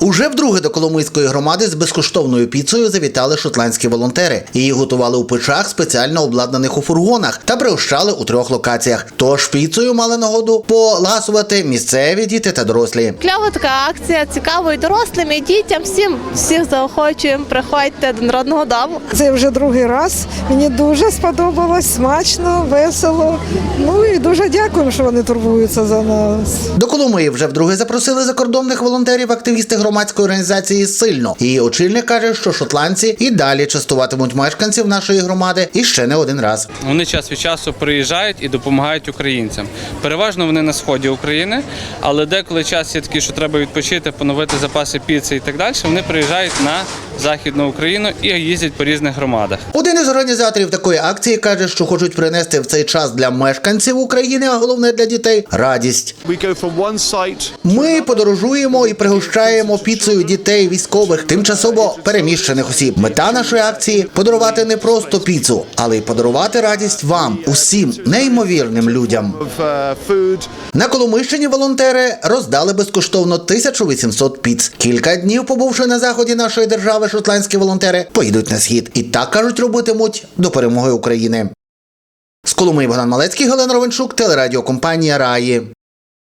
Уже вдруге до Коломийської громади з безкоштовною піцею завітали шотландські волонтери. Її готували у печах, спеціально обладнаних у фургонах, та пригощали у трьох локаціях. Тож піцею мали нагоду поласувати місцеві діти та дорослі. Кльова така акція, цікаво і дорослим, і дітям. Всім всіх заохочуємо. Приходьте до народного дому. Це вже другий раз. Мені дуже сподобалось, смачно, весело. Ну і дуже дякуємо, що вони турбуються за нас. До Коломиї вже вдруге запросили закордонних волонтерів активісти громадської організації сильно. Її очільник каже, що шотландці і далі частуватимуть мешканців нашої громади і ще не один раз. Вони час від часу приїжджають і допомагають українцям. Переважно вони на сході України, але деколи час є такий, що треба відпочити, поновити запаси піци і так далі. Вони приїжджають на західну Україну і їздять по різних громадах. Один із організаторів такої акції каже, що хочуть принести в цей час для мешканців України, а головне для дітей радість. Ми подорожуємо і пригощаємо піцею дітей військових, тимчасово переміщених осіб. Мета нашої акції подарувати не просто піцу, але й подарувати радість вам, усім неймовірним людям. food На Коломийщині волонтери роздали безкоштовно 1800 піц. Кілька днів, побувши на заході нашої держави, шотландські волонтери поїдуть на схід і так кажуть, робитимуть до перемоги України. З Коломиї Богдан Малецький, Галина Ровенчук, телерадіокомпанія Раї.